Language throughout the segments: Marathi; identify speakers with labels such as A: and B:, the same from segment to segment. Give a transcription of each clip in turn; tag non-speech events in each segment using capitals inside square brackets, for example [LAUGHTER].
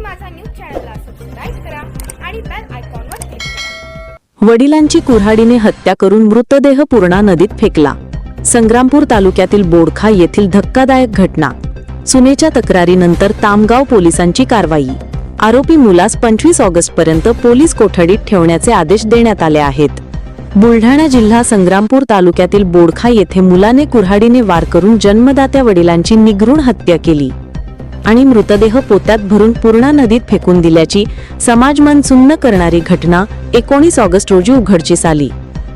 A: माझा न्यूज चॅनलला करा आणि बेल आयकॉनवर क्लिक करा. वडिलांची कुऱ्हाडीने हत्या करून मृतदेह पूर्णा नदीत फेकला. संग्रामपूर तालुक्यातील बोडखा येथील धक्कादायक घटना. सुनेच्या तक्रारीनंतर तामगाव पोलिसांची कारवाई. आरोपी मुलास पंचवीस ऑगस्टपर्यंत पोलीस कोठडीत ठेवण्याचे आदेश देण्यात आले आहेत. बुलढाणा जिल्हा संग्रामपूर तालुक्यातील बोडखा येथे मुलाने कुऱ्हाडीने वार करून जन्मदात्या वडिलांची निगृण हत्या केली. आणि मृतदेह पोत्यात भरून पूर्णा नदीत फेकून दिल्याची समाजमन सुन्न करणारी घटना एकोणीस ऑगस्ट रोजी उघडकीस आली.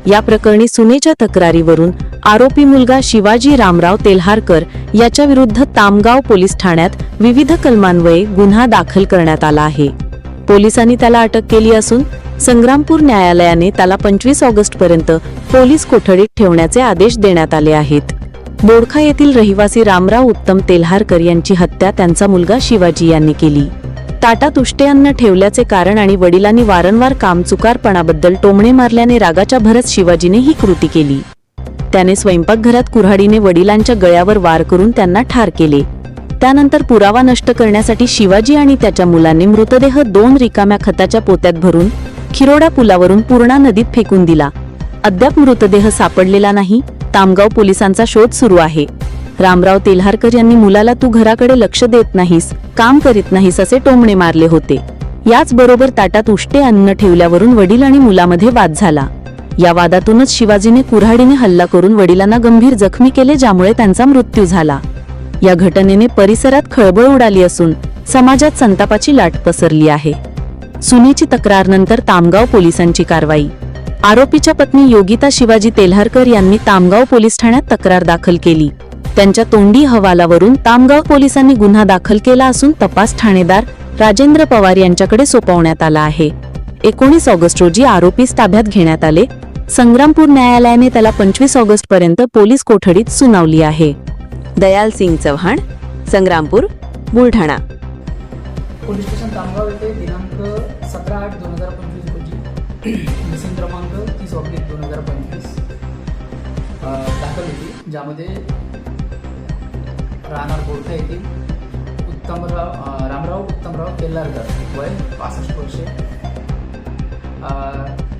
A: या प्रकरणी सुनेच्या तक्रारीवरून आरोपी मुलगा शिवाजी रामराव तेल्हारकर याच्याविरुद्ध तामगाव पोलीस ठाण्यात विविध कलमान्वये गुन्हा दाखल करण्यात आला आहे. पोलिसांनी त्याला अटक केली असून संग्रामपूर न्यायालयाने त्याला पंचवीस ऑगस्ट पर्यंत पोलीस कोठडीत ठेवण्याचे आदेश देण्यात आले आहेत. बोडखा येथील रहिवासी रामराव उत्तम तेल्हारकर यांची हत्या त्यांचा मुलगा शिवाजी यांनी केली. ताटात उष्टे अन्न ठेवल्याचे कारण आणि वडिलांनी वारंवार कामचुकारपणाबद्दल टोमणे मारल्याने रागाच्या भरत शिवाजीने ही कृती केली. त्याने स्वयंपाकघरात कुऱ्हाडीने वडिलांच्या गळ्यावर वार करून त्यांना ठार केले. त्यानंतर पुरावा नष्ट करण्यासाठी शिवाजी आणि त्याच्या मुलांनी मृतदेह दोन रिकाम्या खताच्या पोत्यात भरून खिरोडा पुलावरून पूर्णा नदीत फेकून दिला. अद्याप मृतदेह सापडलेला नाही. तामगाव पोलिसांचा शोध सुरू आहे. रामराव तेल्हारकर यांनी मुलाला तू घराकडे लक्ष देत नाहीस काम करीत नाहीस असे टोमणे मारले होते. याचबरोबर ताटात उष्टे अन्न ठेवल्यावरून वडील आणि मुलामध्ये वाद झाला. या वादातूनच शिवाजीने कुऱ्हाडीने हल्ला करून वडिलांना गंभीर जखमी केले ज्यामुळे त्यांचा मृत्यू झाला. या घटनेने परिसरात खळबळ उडाली असून समाजात संतापाची लाट पसरली आहे. सुनेची तक्रारनंतर तामगाव पोलिसांची कारवाई आरोपीच्या पत्नी योगिता शिवाजी तेल्हारकर यांनी तामगाव पोलीस ठाण्यात तक्रार दाखल केली. त्यांच्या तोंडी हवालावरून तामगाव पोलिसांनी गुन्हा दाखल केला असून तपास ठाणेदार राजेंद्र पवार यांच्याकडे सोपवण्यात आला आहे. एकोणीस ऑगस्ट रोजी आरोपीस ताब्यात घेण्यात आले. संग्रामपूर न्यायालयाने त्याला पंचवीस ऑगस्ट पर्यंत पोलीस कोठडीत सुनावली आहे. दयाल सिंग चव्हाण संग्रामपूर बुलढाणा.
B: पोलीस स्टेशन तामगाव येथे दिनांक रोजी मिसिंग क्रमांक तीस ऑब्लिक दोन हजार पंचवीस. दाखल होती ज्यामध्ये राहणार बोरखा येथील उत्तमराव रामराव उत्तमराव केल्लारकर वय पासष्ट वर्षे.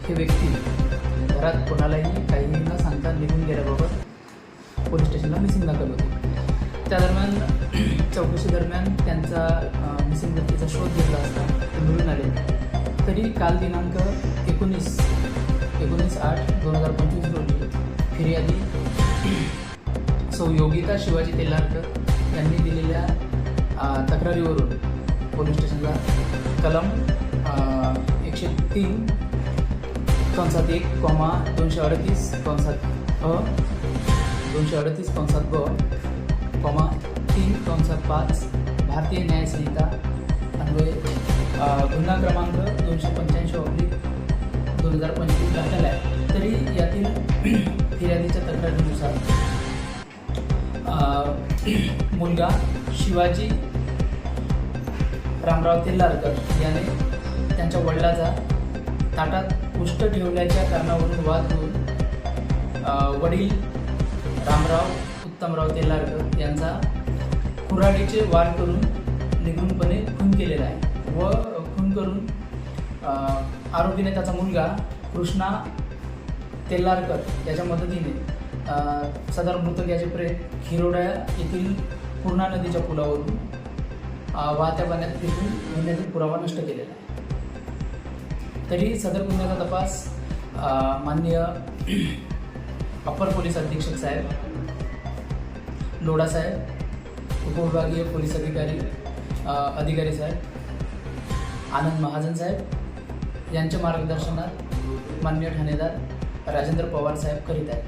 B: हे व्यक्ती घरात कोणालाही काही न सांगता निघून गेल्याबाबत पोलीस स्टेशनला मिसिंग दाखल होती. त्या दरम्यान [CLEARS THROAT] चौकशी दरम्यान त्यांचा मिसिंग व्यक्तीचा शोध घेतला असता ते मिळून आले. तरी काल दिनांक एकोणीस एकोणीस आठ दोन हजार पंचवीस रोजी फिर्यादी सौ योगिता शिवाजी तेलारकर यांनी दिलेल्या तक्रारीवरून पोलीस स्टेशनला कलम एकशे तीन कंसात एक कॉमा दोनशे अडतीस कंसात अ दोनशे अडतीस कंसात ब कॉमा तीन कंसात पाच भारतीय न्यायसंहिता अन्वये गुन्हा क्रमांक दोनशे पंच्याऐंशी ऑब्लिक दोन हजार पंचवीस दाखल आहे. तरी यातील फिर्यादीच्या तक्रारीनुसार मुलगा शिवाजी रामराव तेल्लारकर याने त्यांच्या वडिलाचा ताटात पुष्ट ठेवल्याच्या कारणावरून वाद होऊन वडील रामराव उत्तमराव तेल्लारकर यांचा कुऱ्हाडीचे वार करून निघूनपणे खून केलेला आहे व खून करून अ, आरोपीने त्याचा मुलगा कृष्णा तेल्लारकर याच्या मदतीने सदर मृतक याचे प्रेत हिरोडा येथील पूर्णा नदीच्या पुलावरून वाहत्या पाण्यात फेकून गुन्ह्यातील पुरावा नष्ट केलेला आहे. तरी सदर गुन्ह्याचा तपास माननीय अप्पर पोलीस अधीक्षक साहेब लोढा साहेब उपविभागीय पोलीस अधिकारी अधिकारी साहेब आनंद महाजन साहेब यांच्या मार्गदर्शनात मान्य ठाणेदार राजेंद्र पवार साहेब करीत आहेत.